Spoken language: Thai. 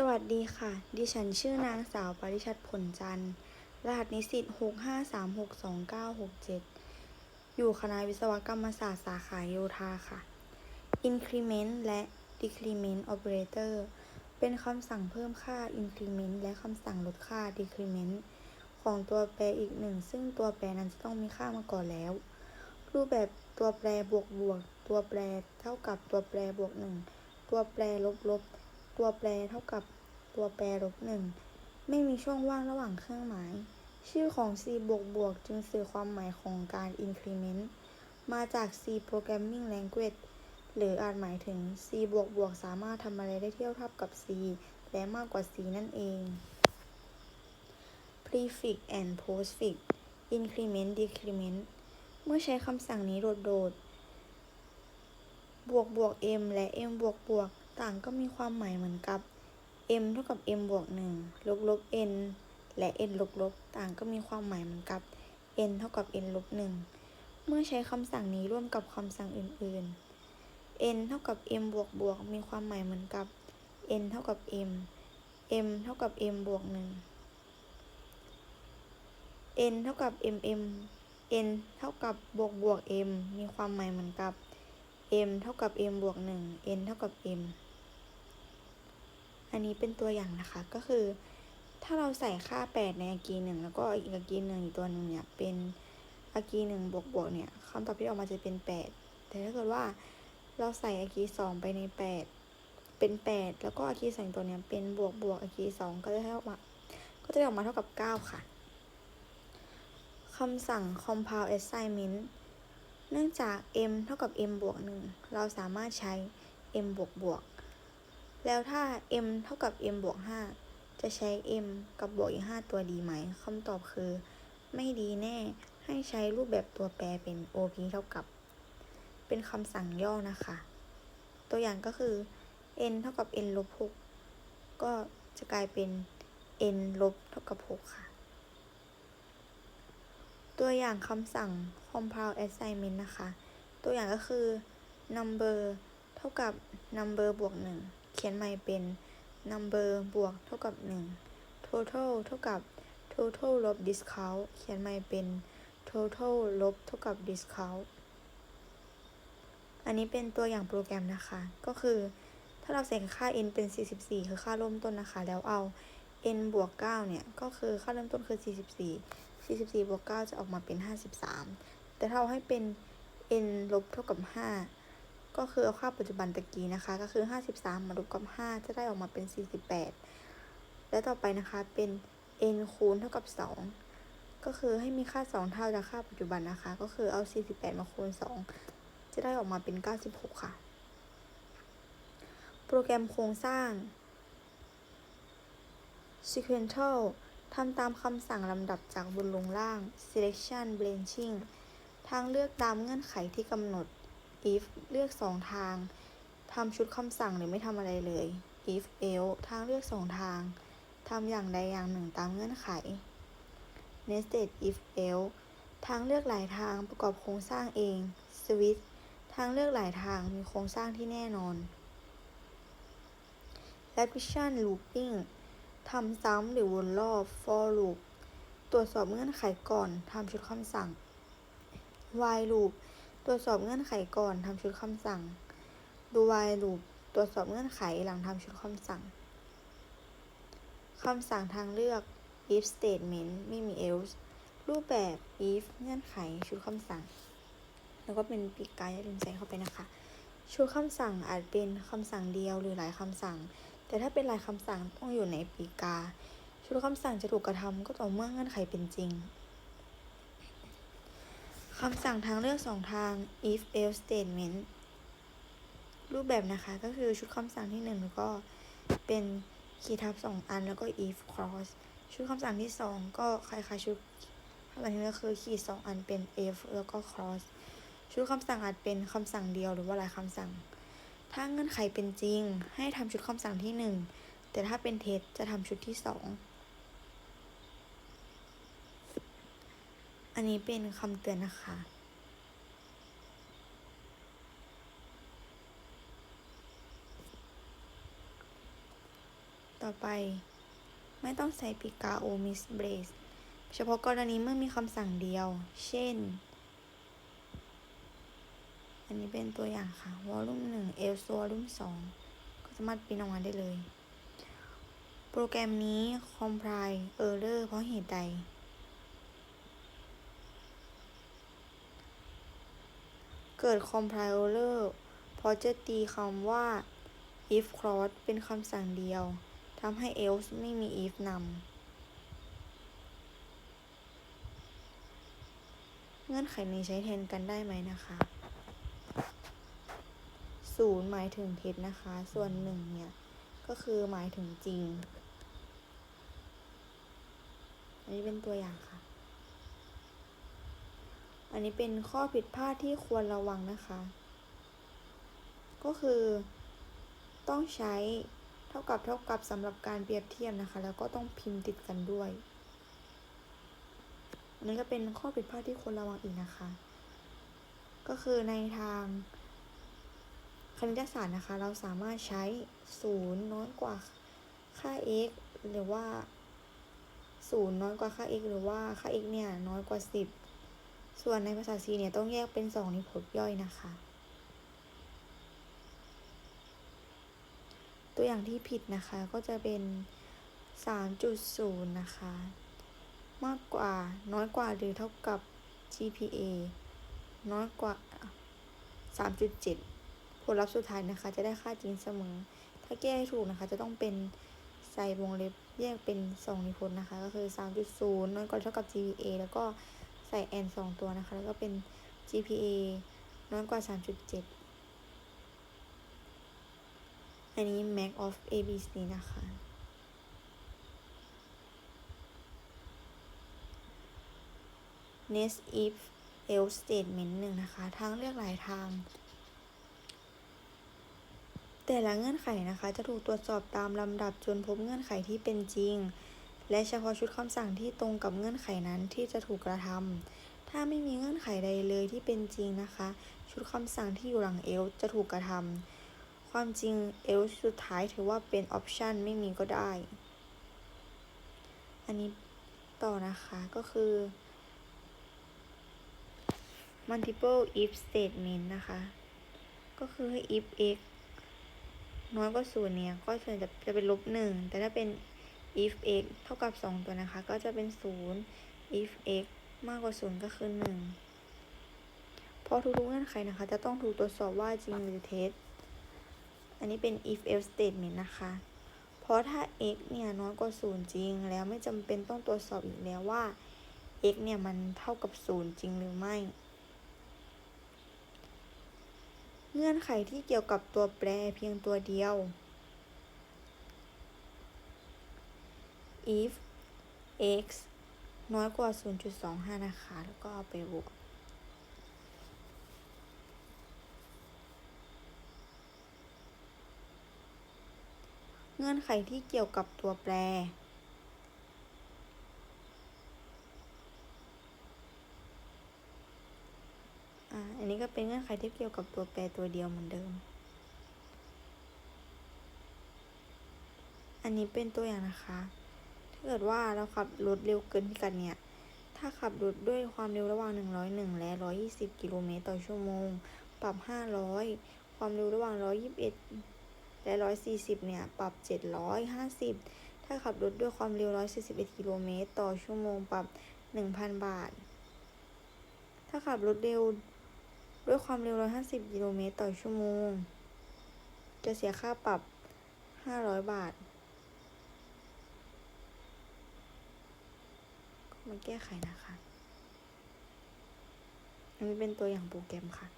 สวัสดีค่ะ ดิฉันชื่อนางสาวปริชัดผลจันทร์ รหัสนิสิต653629967อยู่คณะวิศวกรรมศาสตร์สาขาโยธาค่ะ increment และ decrement operator เป็นคำสั่งเพิ่มค่า increment และคำสั่งลดค่า decrement ของตัวแปรอีกหนึ่ง ซึ่งตัวแปรนั้นจะต้องมีค่ามาก่อนแล้ว รูปแบบตัวแปรบวกบวก ตัวแปรเท่ากับตัวแปรบวกหนึ่ง ตัวแปรลบลบ ตัวแปรเท่ากับตัวแปรลบหนึ่งไม่มีช่องว่างระหว่างเครื่องหมาย ชื่อของ C บวกบวกจึงสื่อความหมายของการ increment มาจาก C programming language หรืออาจหมายถึง C บวกบวกสามารถทำอะไรได้เทียบเท่ากับ C และมากกว่า C นั่นเอง prefix and postfix increment decrement เมื่อใช้คำสั่งนี้โดดๆ บวกบวก m และ m บวกบวก ต่างก็มีความหมายเหมือนกับ m เท่ากับ m บวก1ลบลบ n และ n ลบลบต่างก็มีความหมายเหมือนกับ n เท่ากับ n ลบ1เมื่อใช้คำสั่งนี้ร่วมกับคำสั่งอื่นๆ n เท่ากับ m บวกบวกมีความหมายเหมือนกับ n เท่ากับ m m เท่ากับ m บวก1 n เท่ากับ m m n เท่ากับบวกบวก m มีความหมายเหมือนกับ m เท่ากับ m บวก1 n เท่ากับ m อันนี้เป็นตัวอย่างนะคะก็คือ ถ้าเราใส่ค่า 8 ในอากีหนึ่งแล้วก็อีกอากีหนึ่งอีกตัวหนึ่งเนี่ยเป็นอากีหนึ่งบวกบวกเนี่ยคำตอบที่ออกมาจะเป็น 8 แต่ถ้าเกิดว่าเราใส่อากีสองไปใน 8 เป็น 8 แล้วก็อากีสองตัวเนี้ยเป็นบวกบวกอากีสองก็จะให้ออกมาก็จะออกมาเท่ากับ 9 ค่ะคำสั่ง compound assignment เนื่องจาก m เท่ากับ m บวก1เราสามารถใช้ m บวกบวก แล้วถ้า m เท่ากับ m บวก 5 จะใช้ m กับบวกอีก 5 ตัวดีไหมคำตอบคือ ไม่ดีแน่ ให้ใช้รูปแบบตัวแปรเป็น op เท่ากับ เป็นคำสั่งย่อนะคะ ตัวอย่างก็คือ n เท่ากับ n ลบ6ก็จะกลายเป็น n ลบเท่ากับ 6 ค่ะ ตัวอย่างคำสั่ง compound assignment นะคะ ตัวอย่างก็คือ number เท่ากับ number บวก 1 เขียนใหม่เป็น number บวกเท่ากับ 1 total เท่ากับ total ลบ discount เขียนใหม่เป็น total ลบเท่ากับ discount อันนี้เป็นตัวอย่างโปรแกรมนะคะ ก็คือ ถ้าเราใส่ค่า n เป็น 44 คือค่าเริ่มต้นนะคะ แล้วเอา n บวก 9 เนี่ย ก็คือค่าเริ่มต้นคือ 44 44 บวก 9 จะออกมาเป็น 53 แต่ถ้าเราให้เป็น n ลบเท่ากับ 5 ก็คือเอาค่าปัจจุบันตะกี้นะคะ ก็คือ 53 มาลบกับ 5 จะได้ออกมาเป็น 48 และต่อไปนะคะเป็น n คูณเท่ากับ 2 ก็คือให้มีค่า 2 เท่าจากค่าปัจจุบันนะคะ ก็คือเอา 48 มาคูณ 2 จะได้ออกมาเป็น 96 ค่ะ โปรแกรมโครงสร้าง sequential ทำตามคำสั่งลำดับจากบนลงล่าง selection branching ทางเลือกตามเงื่อนไขที่กำหนด if เลือก 2 ทางทำชุดคำสั่งหรือไม่ทำอะไรเลย if else ทางเลือก 2 ทางทำอย่างใดอย่างหนึ่งตามเงื่อนไข nested if else ทางเลือกหลายทางประกอบโครงสร้างเอง switch ทางเลือกหลายทางมีโครงสร้างที่แน่นอน repetition looping ทำซ้ำหรือวนรอบ for loop ตรวจสอบเงื่อนไขก่อนทำชุดคำสั่ง while loop ตรวจสอบเงื่อนไขก่อนทำชุดคำสั่ง do while loop ตรวจสอบเงื่อนไขหลังทำชุดคำสั่งคำสั่งทางเลือก if statement ไม่มี else รูปแบบ if เงื่อนไขชุดคำสั่ง แล้วก็เป็นปีกกายลืมใส่เข้าไปนะคะ ชุดคำสั่งอาจเป็นคำสั่งเดียวหรือหลายคำสั่ง แต่ถ้าเป็นหลายคำสั่งต้องอยู่ในปีกา ชุดคำสั่งจะถูกกระทำก็ต่อเมื่อเงื่อนไขเป็นจริง คำสั่งทางเลือกสองทาง if else statement รูปแบบนะคะก็คือชุดคำสั่งที่หนึ่งแล้วก็เป็นคีย์ทับสองอันแล้วก็ if clause ชุดคำสั่งที่สองก็คล้ายๆชุดคำสั่งที่แล้วคือคีย์สองอันเป็น if แล้วก็ clause ชุดคำสั่งอาจเป็นคำสั่งเดียวหรือว่าหลายคำสั่ง ถ้าเงื่อนไขเป็นจริง ให้ทำชุดคำสั่งที่หนึ่งแต่ถ้าเป็นเท็จจะทำชุดที่ส อันนี้เป็นคำเตือนนะคะ ต่อไปไม่ต้องใส่ปีกาโอมิสเบรสเฉพาะกรณีเมื่อมีคำสั่งเดียว เช่น อันนี้เป็นตัวอย่างค่ะ วอลลุ่มหนึ่งเอลวอลลุ่มสองก็สามารถปริ้นออกมาได้เลย โปรแกรมนี้ compile error เพราะเหตุใด เกิด compiler เพราะจะตีคำว่า if clause เป็นคำสั่งเดียวทำให้ else ไม่มี if นำเงื่อนไขนี้ใช้แทนกันได้ไหมนะคะศูนย์หมายถึงเท็จนะคะ ส่วนหนึ่งเนี่ย ก็คือหมายถึงจริง อันนี้เป็นตัวอย่างค่ะ อันนี้เป็นข้อผิดพลาดที่ควรระวังนะคะ ก็คือ ต้องใช้เท่ากับเท่ากับสำหรับการเปรียบเทียบนะคะ แล้วก็ต้องพิมพ์ติดกันด้วยอันนี้ก็เป็นข้อผิดพลาดที่ควรระวังอีกนะคะ ก็คือในทางคณิตศาสตร์นะคะ เราสามารถใช้ศูนย์น้อยกว่าค่า x หรือว่าศูนย์น้อยกว่าค่า x หรือว่าค่า x เนี่ยน้อยกว่า 10 ส่วนในภาษา C เนี่ยต้องแยกเป็น2นิพจน์ย่อยนะคะ ตัวอย่างที่ผิดนะคะก็จะเป็น 3.0 นะคะ มากกว่าน้อยกว่าหรือเท่ากับ GPA น้อยกว่า 3.7 ผลลัพธ์สุดท้ายนะคะ จะได้ค่าจริงเสมอ ถ้าแก้ให้ถูกนะคะ จะต้องเป็นใส่วงเล็บแยกเป็น 2 นิพจน์นะคะ ก็คือ 3.0 น้อยกว่าเท่ากับ GPA แล้วก็ ใส่ n 2ตัวนะคะ แล้วก็เป็น GPA น้อยกว่า 3.7 อันนี้ max of ABC นะคะ next if else statement หนึ่งนะคะ ทางเลือกหลายทาง แต่ละเงื่อนไขนะคะ จะถูกตรวจสอบตามลำดับจนพบเงื่อนไขที่เป็นจริง และเฉพาะชุดคำสั่งที่ตรงกับเงื่อนไขนั้นที่จะถูกกระทำ ถ้าไม่มีเงื่อนไขใดเลยที่เป็นจริงนะคะ ชุดคำสั่งที่อยู่หลัง else จะถูกกระทำ ความจริง else สุดท้ายถือว่าเป็น option ไม่มีก็ได้ อันนี้ต่อนะคะก็คือ multiple if statement นะคะ ก็คือ if x น้อยกว่าศูนย์เนี่ย ก็ส่วนจะจะเป็นลบหนึ่ง แต่ถ้าเป็น if x เท่ากับสองตัวนะคะ ก็จะเป็นศูนย์ if x มากกว่าศูนย์ก็คือหนึ่งเพราะทุกๆเงื่อนไขนะคะ จะต้องถูกตรวจสอบว่าจริงหรือเท็จ อันนี้เป็น if else statement นะคะ เพราะถ้า x เนี่ยน้อยกว่าศูนย์จริง แล้วไม่จำเป็นต้องตรวจสอบอีกแล้วว่า x เนี่ยมันเท่ากับศูนย์จริงหรือไม่ เงื่อนไขที่เกี่ยวกับตัวแปรเพียงตัวเดียว if x น้อยกว่า 0.25 นะคะ แล้วก็เอาไปบวก เงื่อนไขที่เกี่ยวกับตัวแปรอ่าอันนี้ก็เป็นเงื่อนไขที่เกี่ยวกับตัวแปรตัวเดียวเหมือนเดิม อันนี้เป็นตัวอย่างนะคะ ถ้าเกิดว่าเราขับรถเร็วเกินพิกัดเนี่ย ถ้าขับรถด้วยความเร็วระหว่าง 101 และ 120 กิโลเมตรต่อชั่วโมง ปรับ 500 ความเร็วระหว่าง 121 และ 140 เนี่ย ปรับ 750 ถ้าขับรถด้วยความเร็ว 141 กิโลเมตรต่อชั่วโมง ปรับ 1,000 บาท ถ้าขับรถเร็วด้วยความเร็ว 150 กิโลเมตรต่อชั่วโมง จะเสียค่าปรับ 500 บาท มาแก้ไขนะคะอันนี้เป็นตัวอย่างโปรแกรมค่ะ